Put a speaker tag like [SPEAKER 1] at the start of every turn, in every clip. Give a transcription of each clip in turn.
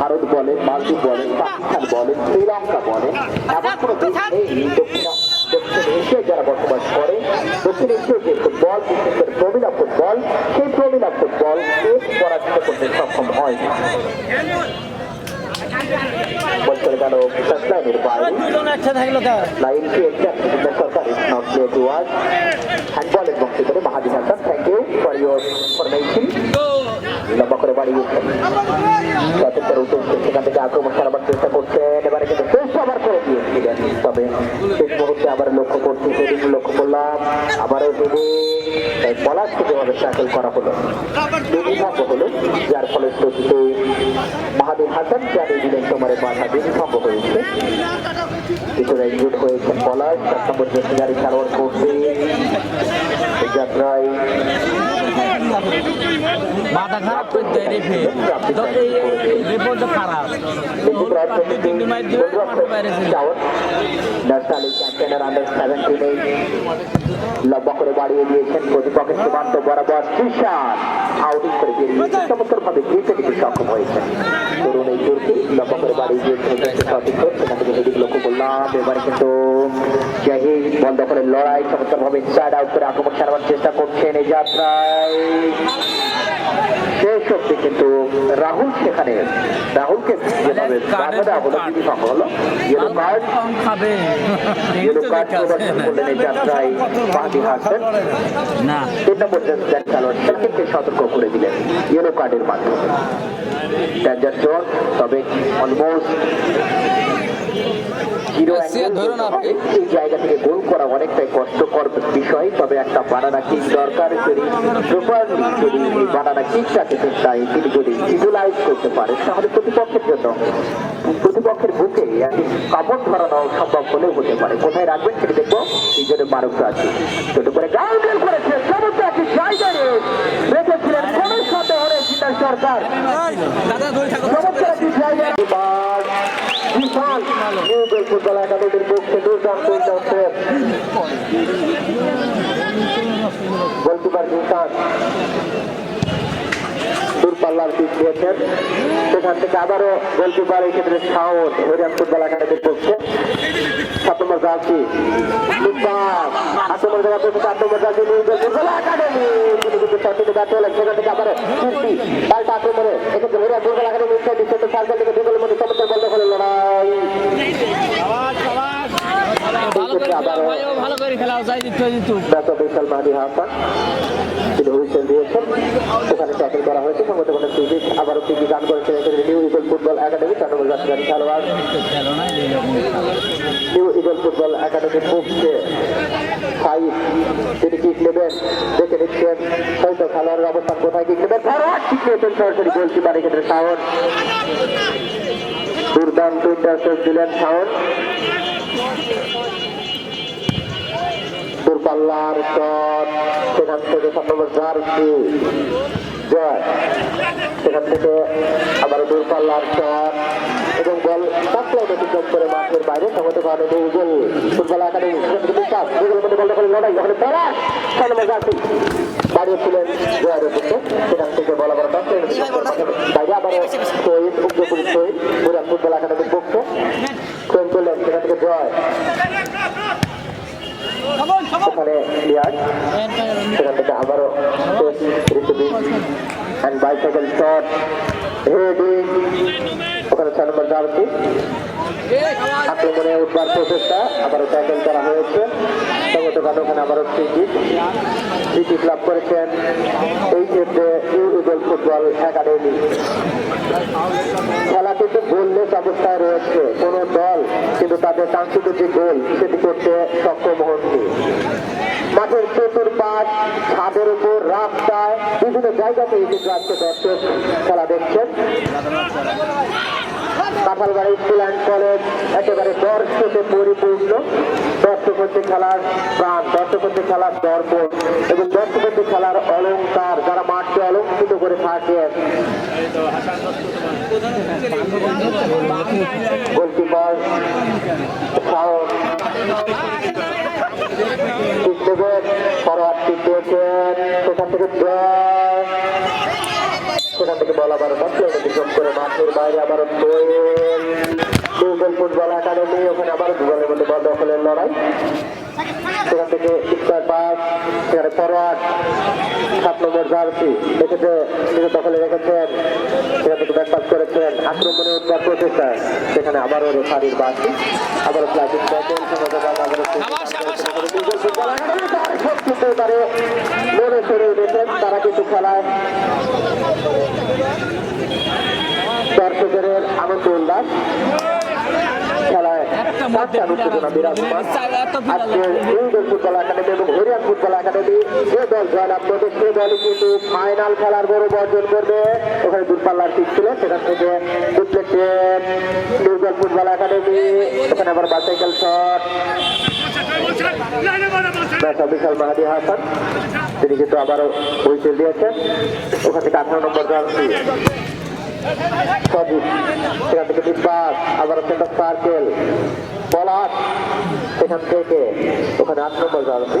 [SPEAKER 1] ভারত বলেন, মালদ্বীপ বলেন, পাকিস্তান বলেন, শ্রীলঙ্কা বলেন, এমন কোনো দেশ নেই দক্ষিণ এশিয়ায় যারা বসবাস করে, দক্ষিণ এশিয়ার যে ফুটবল বিশেষ করে প্রবীণা ফুটবল, সেই প্রবীণা ফুটবল দেশ পরাজিত করতে সক্ষম হয় বলতে গেল সাসলাইনের বাইরে একটি Sarkar Hasan thank you for your formation লম্বা করে বাড়িয়েছেন সচেতন উঠেছে সেখান থেকে আক্রমণ চালাবার চেষ্টা করছেন এবারে কিন্তু শেষ আবার করে দিয়েছিলেন তবে শেষ মুহূর্তে আবার লক্ষ্য করছি, সেদিন লক্ষ্য করলাম, আবারও যদি এই পলাশকে যেভাবে ট্যাকল করা হলো। দুর্বিভঙ্গ হলো, যার ফলে প্রতিতে মাহাদির হাসান জানিয়ে দিলেন, তোমার মাথা দুর্বিভঙ্গ হয়েছে। কিছুটা ইনজুট হয়েছেন পলাশ চার নম্বর জেসি গাড়ি খেলোয়াড় করছে এই যাত্রায়
[SPEAKER 2] মাথা খারাপ করে দেয় রেফে রেফার তো খারাপ তিনটি ম্যাচ দিবে মাঠে বাইরে
[SPEAKER 1] লম্বা করে বাড়িয়ে দিয়েছেন প্রতিপক্ষের সীমান্ত বরাবর শ্রীশান আউটিং করে বেরিয়ে লড়াই চমৎকার ভাবে চেষ্টা করছেন এই যাত্রায় শেষ অব্দি কিন্তু রাহুল সেখানে রাহুলকে যেভাবে হলো ইয়েলো কার্ড ইয়েলো কার্ড প্রদর্শন করলেন এই যাত্রায় বাহাদি হাসান তিন নম্বর জার্সি খেলোয়াড় সেকেন্ডকে সতর্ক করে দিলেন ইয়েলো কার্ডের মাধ্যমে। ড্যাঞ্জার জোন তবে অলমোস্ট
[SPEAKER 2] ধরুন আপনি।
[SPEAKER 1] এই জায়গা থেকে গোল করা অনেকটাই কষ্টকর বিষয় তবে একটা বানানা কিক দরকার যদি প্রপারলি যদি বানানা কিকটাকে তাই তিনি যদি ইউটিলাইজ করতে পারেন তাহলে প্রতিপক্ষের জন্য প্রতিপক্ষের বুকে কাপড় ধরানো সম্ভব হলেও হতে পারে। কোথায় রাখবেন সেটি দেখব। এই জন্য মারুফ আছে ছোট করে গাউন্ডেল করেছে চমৎকার একটি জায়গায় রেখেছিলেন কোন সাথে হলে সরকার।
[SPEAKER 2] দাদা ধরে থাকো
[SPEAKER 1] চমৎকার একটি জায়গা এবার বিশাল নিউবেল ফুটবল একাডেমির পক্ষে দুর্দান্ত ইন্টারসেপ্ট গোলকিপার নিশান দূরপাল্লার পিচ দিয়েছেন। সেখান থেকে আবারও গোলকিপার এই ক্ষেত্রে সাউন্ড হরিয়ান ফুটবল একাডেমির পক্ষে। সাত নম্বর জার্সি আট নম্বর জায়গা পর্যন্ত আট নম্বর জার্সি ফুটবল একাডেমি। কিন্তু সঠিক ব্যর্থ হলেন সেখান থেকে আবার কীর্তি পাল্টা আক্রমণে এক্ষেত্রে হরিয়ান ফুটবল একাডেমি থেকে লড়াই।
[SPEAKER 2] ভালো করে যাই দিত দিত
[SPEAKER 1] ডাক্তার বিশাল মাহাদি হাসান তিনি হুইসেল দিয়েছেন সেখানে ট্যাকেল করা হয়েছে কোনো টিভি আবারও টিভি গান করেছেন নিউ ইগল ফুটবল একাডেমি চার জাতীয় খেলোয়াড়।
[SPEAKER 2] খেলো খেলা
[SPEAKER 1] নিউ ইগল ফুটবল একাডেমির পক্ষে সাইদ তিনি কিক নেবেন দেখে নিচ্ছেন হয়তো খেলোয়াড়ের অবস্থান কোথায় কিক নেবেন? ফরওয়ার্ড কিক নিয়েছেন সরাসরি গোলকিপার এক্ষেত্রে শাওন। দুর্দান্ত ইন্টারসেপ্ট দিলেন শাওন। দূরপাল্লার শট সেখান থেকে নম্বর জার্সি জয়। সেখান থেকে আবার দূরপাল্লার শট এবং বল অতিক্রম করে মাঠের বাইরে সমত কারণে করে লড়াই নম্বর জার্সি জয়ের উদ্দেশ্যে। সেখান থেকে বলা বড় বাইরে আবার শহীদ উগ্রপুরী শহীদ। বুড়া সেখান থেকে জয়। ওখানে লিয়াজ সেখান থেকে আবারও অ্যান্ড বাইসাইকেল শট হেডিং ওখানে ছয় নম্বর জার্সি আক্রমণে উঠবার প্রচেষ্টা আবারও ট্যাকেল করা হয়েছে সঙ্গত ওখানে আবারও ফ্রি কিক ফ্রি কিক লাভ করেছেন এই ক্ষেত্রে ফুটবল একাডেমি। খেলা কিন্তু গোললেস অবস্থায় রয়েছে। কোন দল কিন্তু তাদের কাঙ্ক্ষিত যে গোল, সেটি করতে সক্ষম হননি। মাঠের চতুর্পাশ, ছাদের উপর, রাস্তায়, বিভিন্ন জায়গাতে কিন্তু আজকে দর্শক খেলা দেখছেন। কাঁঠালবাড়ি স্কুল অ্যান্ড কলেজ একেবারে দর্শকে পরিপূর্ণ। দর্শক হচ্ছে খেলার প্রাণ, দর্শক হচ্ছে খেলার দর্পণ এবং দর্শক হচ্ছে খেলার অলংকার। যারা মাঠকে অলঙ্কৃত করে থাকেন, গোলকিপার সেখান থেকে সেখান আবার আবার আবার সাত নম্বর জার্সি এক্ষেত্রে নিজে করেছেন আক্রমণে উদ্ধার প্রচেষ্টা সেখানে আবারও রেফারির বাসি আবারও প্লাস্টিক দুর্বল ফুটবল তার সবকিছু তারে মনে সরে উঠেছেন তারা কিন্তু খেলায় দর্শকের আনন্দ উল্লাস খেলায় ফাইনাল খেলার গৌরব অর্জন করবে। ওখানে দূরপাল্লার পিচ ছিল সেখান থেকে ডিফ্লেক্টেড দুর্বল ফুটবল একাডেমি ওখানে আবার বাইসাইকেল শট ব্যাটা বিশাল মাহাদি হাসান, তিনি কিন্তু আবারও হুইসেল দিয়েছেন। ওখান থেকে আঠারো নম্বর জার্সি সেখান থেকে বিপাস আবার সেন্টার সার্কেল, পলাশ সেখান থেকে, ওখানে আট নম্বর জার্সি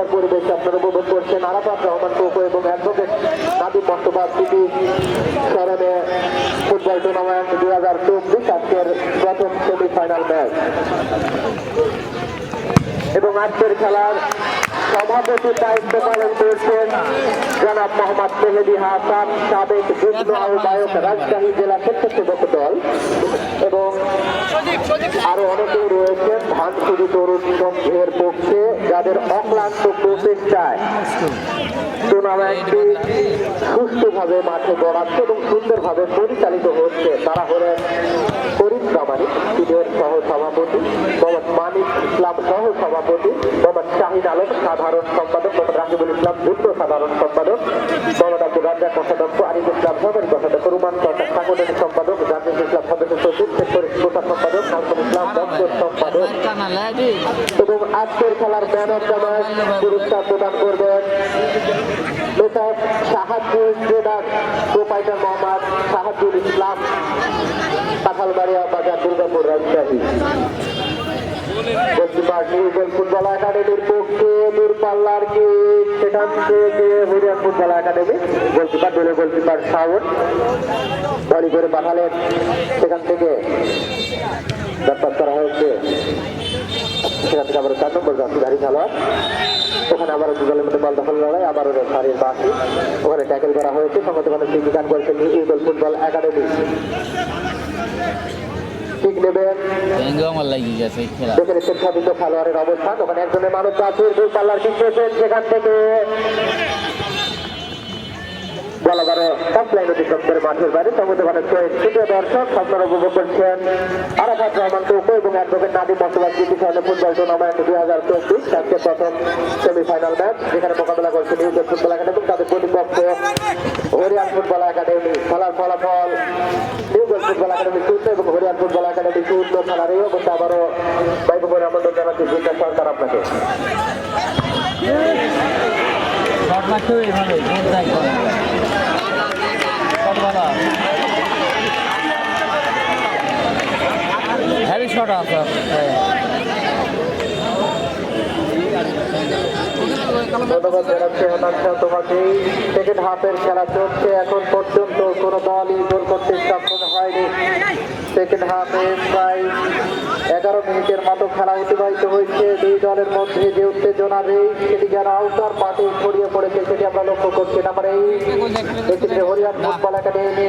[SPEAKER 1] মনোমুগ্ধকর পরিবেশ আপনারা উপভোগ করছেন। আরাফাত রহমান কোকো এবং অ্যাডভোকেট নাদিম মোস্তফা স্মরণে ফুটবল টুর্নামেন্ট দুই হাজার চব্বিশ আজকের প্রথম সেমিফাইনাল ম্যাচ এবং আজকের খেলার সভাপতির দায়িত্ব পালন করছেন জনাব মোহাম্মদ মেহেদি হাসান, সাবেক যুগ্ম আহ্বায়ক রাজশাহী জেলা স্বেচ্ছাসেবক দল। আরও অনেকেই রয়েছেন ধানসুরি তরুণ সংঘের পক্ষে, যাদের অক্লান্ত প্রচেষ্টায় টুর্নামেন্টটি সুষ্ঠুভাবে মাঠে গড়াচ্ছে এবং সুন্দরভাবে পরিচালিত হচ্ছে। তারা হলেন ফরিদ প্রামাণিক সিনিয়র সহ সভাপতি মোহাম্মদ মানিক ইসলাম সহ সভাপতি মোহাম্মদ শাহিদ আলম, সাধারণ সম্পাদক, মোহাম্মদ রাকিবুল ইসলাম, যুগ্ম সাধারণ সম্পাদক মোহাম্মদ আব্দুল রাজ্জাক কোষাধ্যক্ষ আরিফ ইসলাম সরকারি কোষাধ্যক্ষ রুমান সরকার সাংগঠনিক সম্পাদক জাকির ইসলাম সদস্য সচিব সেক্টর প্রচার সম্পাদক নাজমুল ইসলাম দপ্তর সম্পাদক
[SPEAKER 2] কানা লাইডি
[SPEAKER 1] এবং আজকের খেলার ম্যান অফ দ্য ম্যাচ পুরস্কার প্রদান করবেন সাহায্যুল ট্রেডার প্রোপাইটার মোহাম্মদ সাহায্যুল ইসলাম, কাঁঠালবাড়িয়া বাজার, দুর্গাপুর রাজশাহী। ফুটবল একাডেমির পক্ষে দূরপাল্লার কি? সেখান থেকে হরিয়ান ফুটবল একাডেমি, গোলকিপার, দলীয় গোলকিপার শাওন। ভলি করে পাঠালেন। সেখান থেকে ব্যাপার করা হয়েছে। সেখান থেকে আবার চার নম্বর গাড়ি খেলোয়াড়। ওখানে আবার দুজনের মধ্যে বল দখল লড়াই, আবারও রেফারির বাসি ওখানে ট্যাকেল করা হয়েছে। সঙ্গে ওখানে ফুটবল একাডেমি। ঠিক নেবেন
[SPEAKER 2] আমার লাগি গেছে খেলা।
[SPEAKER 1] দেখে নিচ্ছেন খেলোয়াড়ের অবস্থান। ওখানে একজনের মানুষ আছে দুই পাল্লার সেখান থেকে। বলাবারও টপ লাইন অতিক্রম করে মাঠের বাইরে সমুদ্র মানে তৃতীয় দর্শক আপনারা উপভোগ করছেন আরাফাত রহমান কোকো এবং অ্যাডভোকেট নাদিম মোস্তফা জিটি সাহেব ফুটবল টুর্নামেন্ট দুই হাজার চব্বিশ আজকে প্রথম সেমিফাইনাল ম্যাচ। যেখানে মোকাবেলা করছে নিউজের ফুটবল একাডেমি তাদের প্রতিপক্ষ হরিয়ান ফুটবল একাডেমি। খেলার ফলাফল নিউজের ফুটবল একাডেমি শূন্য এবং হরিয়ান ফুটবল একাডেমি শূন্য খেলার এই অবস্থা। আবারও বাইবুপুর আমন্ত্রণ জানাচ্ছি সরকার আপনাকে।
[SPEAKER 2] হবে এভাবে শট হ্যাঁ।
[SPEAKER 1] ধন্যবাদ তোমাকে। সেকেন্ড হাফের খেলা চলছে। এখন পর্যন্ত কোনো দলই গোল করতে হয়নি। সেকেন্ড হাফে প্রায় এগারো মিনিটের মতো খেলা অতিবাহিত হয়েছে। দুই দলের মধ্যে যে উত্তেজনা নেই সেটি যেন আউটার পার্টি ছড়িয়ে পড়েছে সেটি আমরা লক্ষ্য করছি। নাম্বার এই হরিয়ান ফুটবল একাডেমি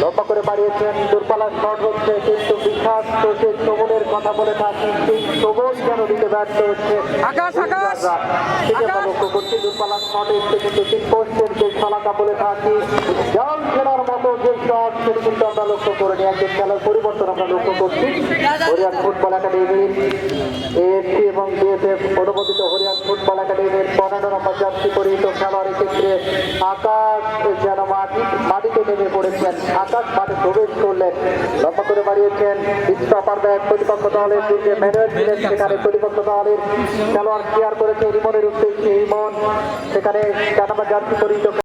[SPEAKER 1] লম্বা করে বাড়িয়েছেন দূরপাল্লার শট হচ্ছে কিন্তু বিখ্যাত সে সবলের কথা বলে থাকেন। সেই সবল যেন দিতে ব্যর্থ হচ্ছে।
[SPEAKER 2] আকাশ, আকাশ!
[SPEAKER 1] সেটি আমরা লক্ষ্য করছি। দূরপাল্লার শট এসছে কিন্তু তিন পোস্টের যে শলাকা বলে থাকি। জল খেলার যে শট সেটি কিন্তু আমরা লক্ষ্য করিনি। একজন খেলার পরিবর্তন আমরা লক্ষ্য করছি। হরিয়ান ফুটবল একাডেমির এএফসি এবং বিএসএফ অনুমোদিত হরিয়ান ফুটবল একাডেমির পনেরো নম্বর জার্সি পরিহিত খেলোয়াড় ক্ষেত্রে আকাশ যেন মাটি, মাটিতে নেমে পড়েছেন। আকাশ মাঠে প্রবেশ করলেন লম্বা করে বাড়িয়েছেন স্টপার ব্যাগ প্রতিপক্ষ দলের দিকে ম্যানুয়াল ছিলেন সেখানে প্রতিপক্ষ দলের খেলোয়াড় ক্লিয়ার করেছে ইমনের উদ্দেশ্যে। ইমন সেখানে চার নম্বর জার্সি পরিহিত